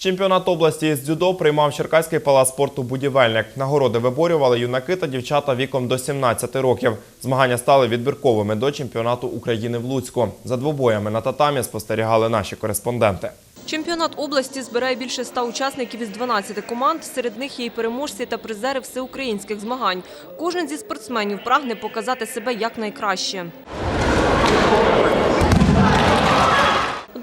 Чемпіонат області з дзюдо приймав Черкаський палац спорту «Будівельник». Нагороди виборювали юнаки та дівчата віком до 17 років. Змагання стали відбірковими до чемпіонату України в Луцьку. За двобоями на татамі спостерігали наші кореспонденти. Чемпіонат області збирає більше ста учасників із 12 команд. Серед них є і переможці та призери всеукраїнських змагань. Кожен зі спортсменів прагне показати себе якнайкраще.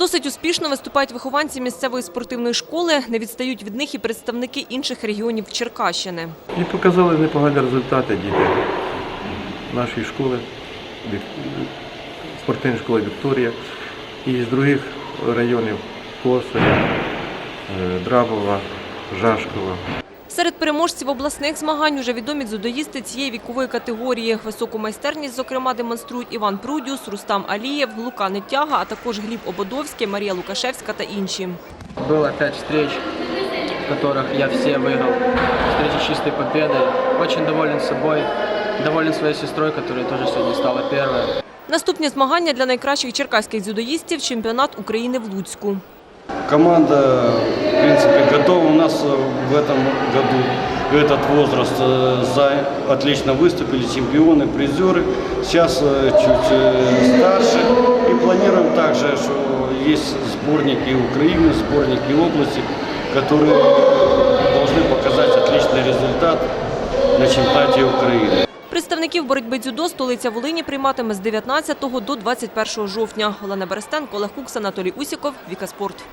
Досить успішно виступають вихованці місцевої спортивної школи. Не відстають від них і представники інших регіонів Черкащини. І показали непогані результати діти нашої школи, спортивної школи Вікторія і з других районів Косаря, е, Драбова, Жашкова. Серед переможців обласних змагань уже відомі дзюдоїсти цієї вікової категорії. Високу майстерність, зокрема, демонструють Іван Прудюс, Рустам Алієв, Лука Нетяга, а також Гліб Ободовський, Марія Лукашевська та інші. Было пять встреч, в которых я все выиграл. Встречи с чистой победой. Очень доволен собой, доволен своей сестрой, которая тоже сегодня стала первой. Наступні змагання для найкращих черкаських дзюдоїстів – чемпіонат України в Луцьку. Команда, в принципе, готова. У нас э, в этом году этот возраст э, за отлично выступили чемпионы, призеры. Сейчас э, чуть э, старше. И планируем также, что есть сборники Украины, сборники области, которые должны показать отличный результат на чемпионате Украины. Представників боротьби дзюдо столиця Волині прийматиме з 19 до 21 жовтня. Олена Берестенко, Олег Кукс, Анатолій Усіков, Віка Спорт.